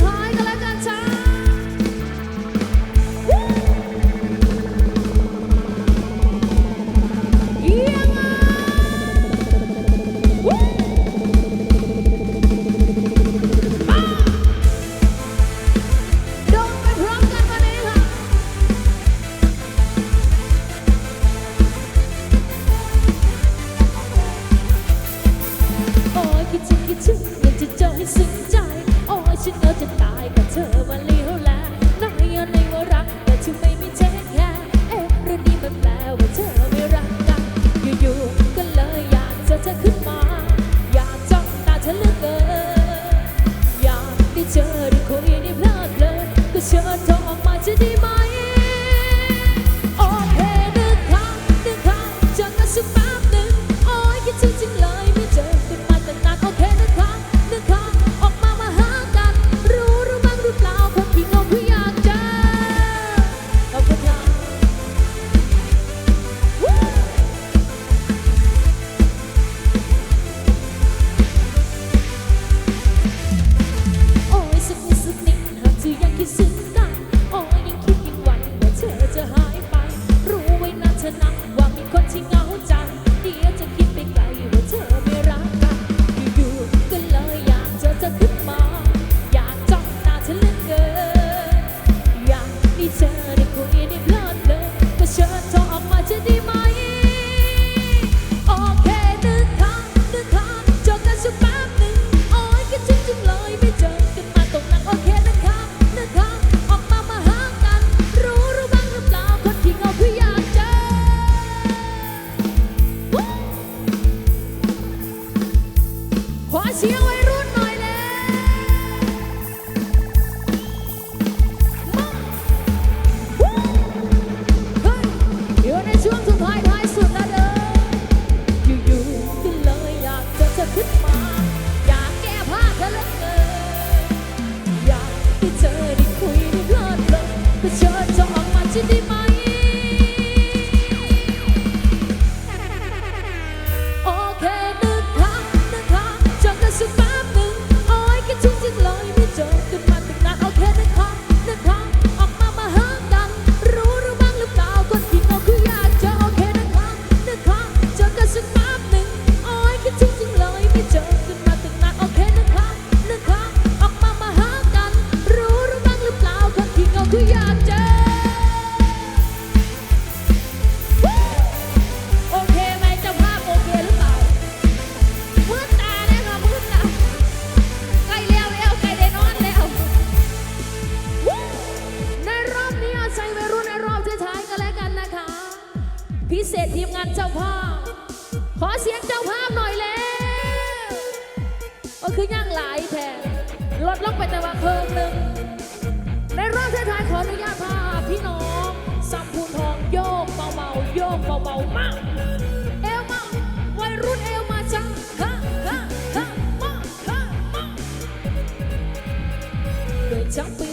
Pilot.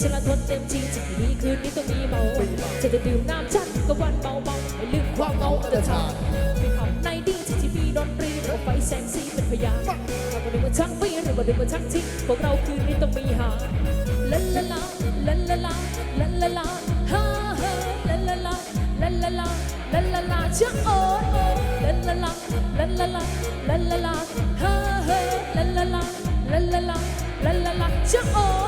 ฉันละทนเต็มที่งจะไม่มีคืนนี้ต้องมีเมาจะได้ดื่มน้ำฉันก็วันเมาเมาไม่ลืมความเมาอันตรายมีคำในดีที่ที่มีดนตรีเราไปแสงสีเป็นพยานเราก็ดึงมาชักปีหรือว่าดึงมาชักทิ้งพวกเราคืนนี้ต้องมีหาลาลาลาลาลาลาลาลาลาฮ่าฮ่าลาลาลาลาลาลาลาลาลาชักโอ้ลาลาลาลาลาลาลาลาลาฮ่าฮ่าลาลาลาลาลาลาลาลาชักโอ้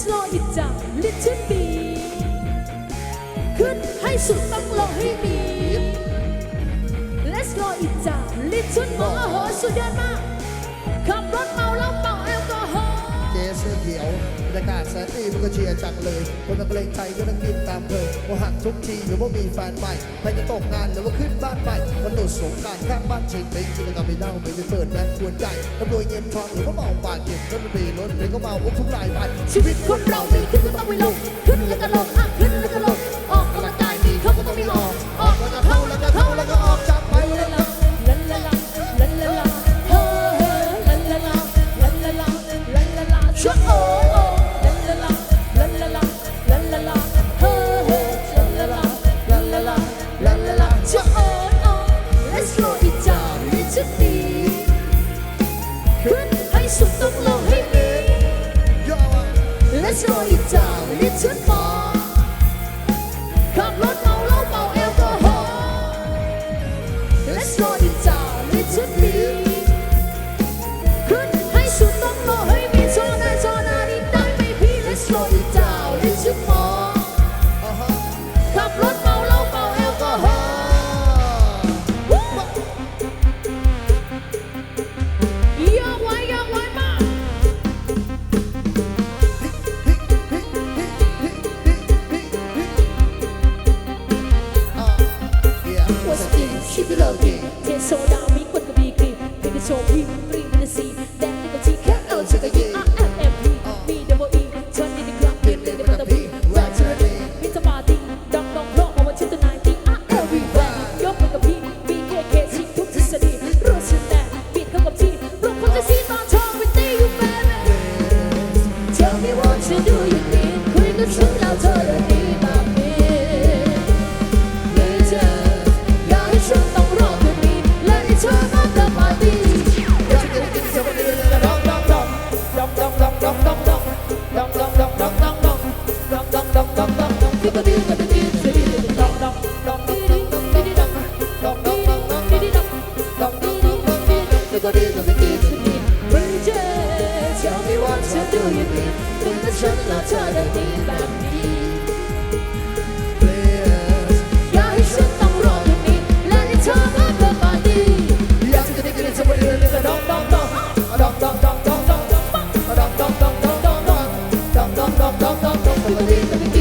Let's slow it down little bit ขึ้นให้สุดต้องลงให้มี Let's slow it down little more สุดยอดมากขับรถมา รยากาศแสนดีมันก็เชียร์จังเลย คนนักเลงใจก็ต้องกินตามเพลงว่หักทุกทีหรือว่ามีแฟนใหม่ใครจะตกงานหรือว่าขึ้นบ้านใหม่มันโดดสงการข้างบ้านฉีดเป็นกิจกรรมไม่เน่าไม่ไปเปิดแบงค์ควนใจตำรวจเงินทองหรือว่าเมาปากเก็บก็มันดีรถเลยก็เมาอุ้มทุกรายไปชีวิตคนเรามีขึ้นก็ต้องไม่ลงขึ้นแล้วก็ลงอะขึ้นแล้วก็ลงออกกำลังกายดีเขาก็ต้องมีออกออกแล้วก็เข้าแล้วก็เข้าแล้วก็ออกจากไปแลยนะชั่วโมง ดอกดอกดอกดอกดอกดอก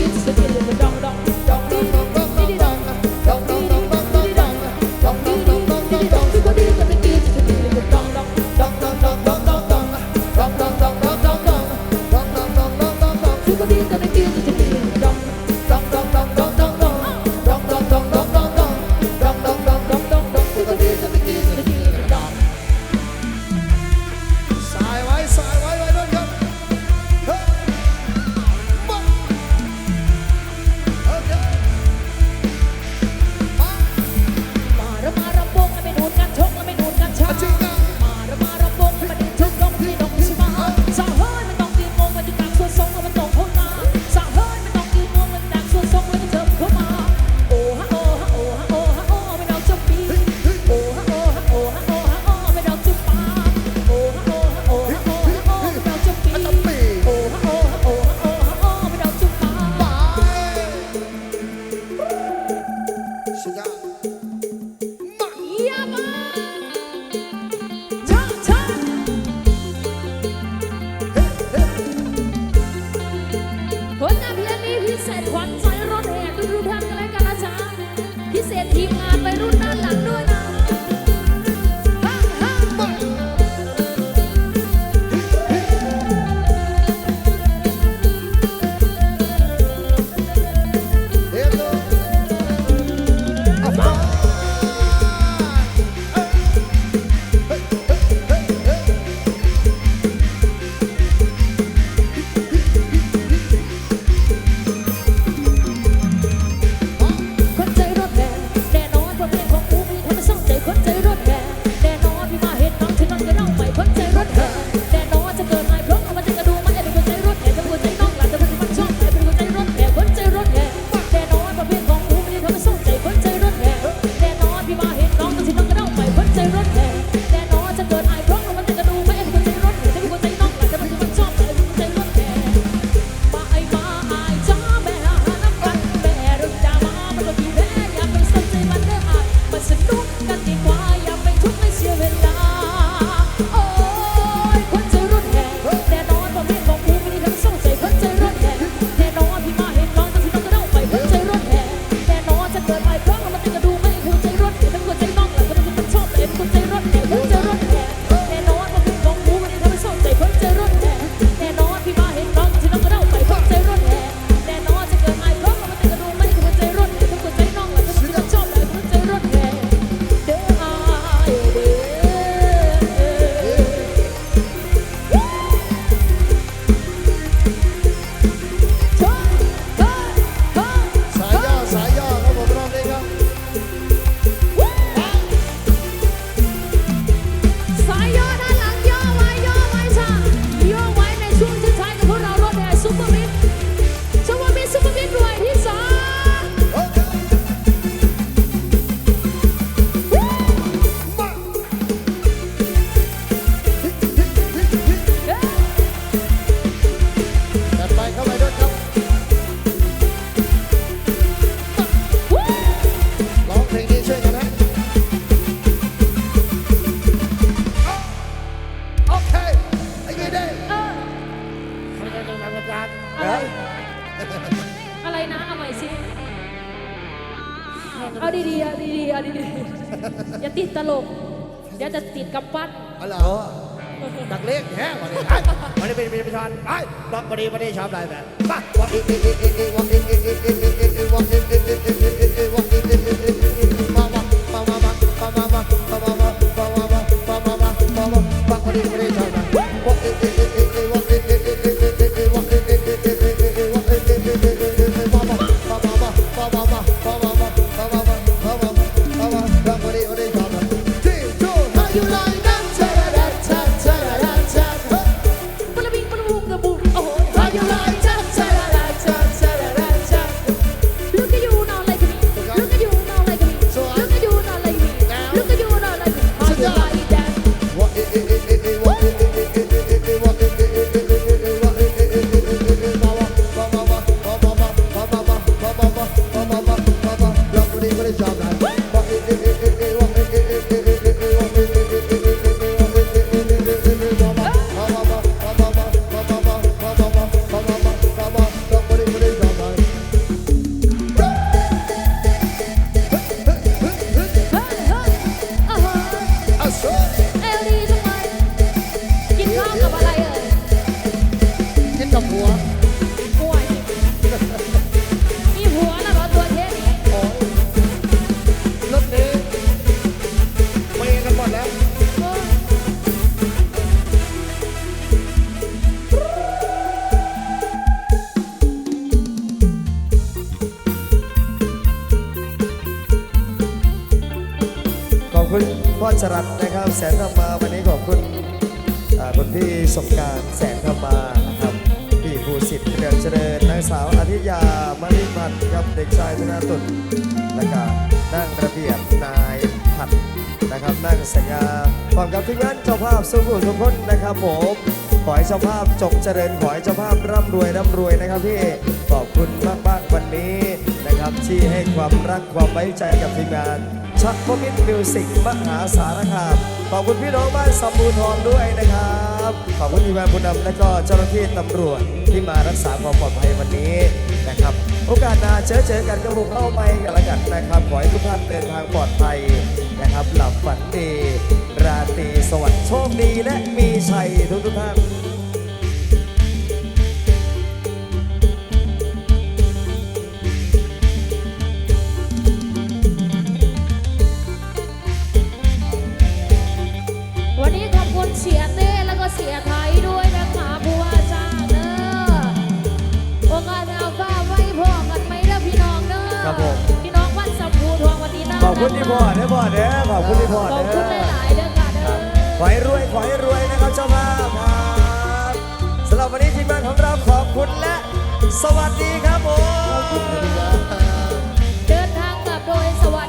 คุณพ่อจรัสนะครับแสนธรรมาวันนี้ขอบคุณอ่าคุณพี่สมการแสนธรรมานะครับพี่ภูสิทธิ์เรืองเจริญนางสาวอธิยามณิพันธ์ครับเด็กชายธนาตุลและก็นั่งระเบียบนายผัดนะครับนั่งสัญญาพร้อมกับทีมงานเจ้าภาพสุขุมทุกคนนะครับผมขอให้เจ้าภาพจงเจริญขอให้เจ้าภาพร่ำรวยร่ำรวยนะครับพี่ขอบคุณมากๆวันนี้นะครับที่ให้ความรักความไว้ใจกับทีมงาน ชักพมิตรมิวสิกมหาสารคามขอบคุณพี่น้องบ้านสำบูทองด้วยนะครับขอบคุณทีมงานผู้นำและก็เจ้าหน้าที่ตำรวจที่มารักษาความปลอดภัยวันนี้นะครับ โอกาสหน้าเจอเจอกันกับพวกเราใหม่กันละกันนะครับขอให้ทุกท่านเดินทางปลอดภัยนะครับ หลับฝันดี ราตรีสวัสดิ์โชคดีและมีชัยทุกทุกท่าน เอาฟ้าไว้พ่อกันไหมเด้อพี่น้องเด้อบพี่น้องวันสัมพูทองวันนี้นะขอบคุณที่พ่อเด้อพ่อเด้อขอบคุณที่พ่อเด้คุณหอลายๆเด้อค่ะเด้อขอให้รวยขอให้รวยนะครับเจ้าภาพครับสำหรับวันนี้ทีมงานของเราขอบคุณและ สวัสดีครับผม เดินทางกลับโดยสวัสดี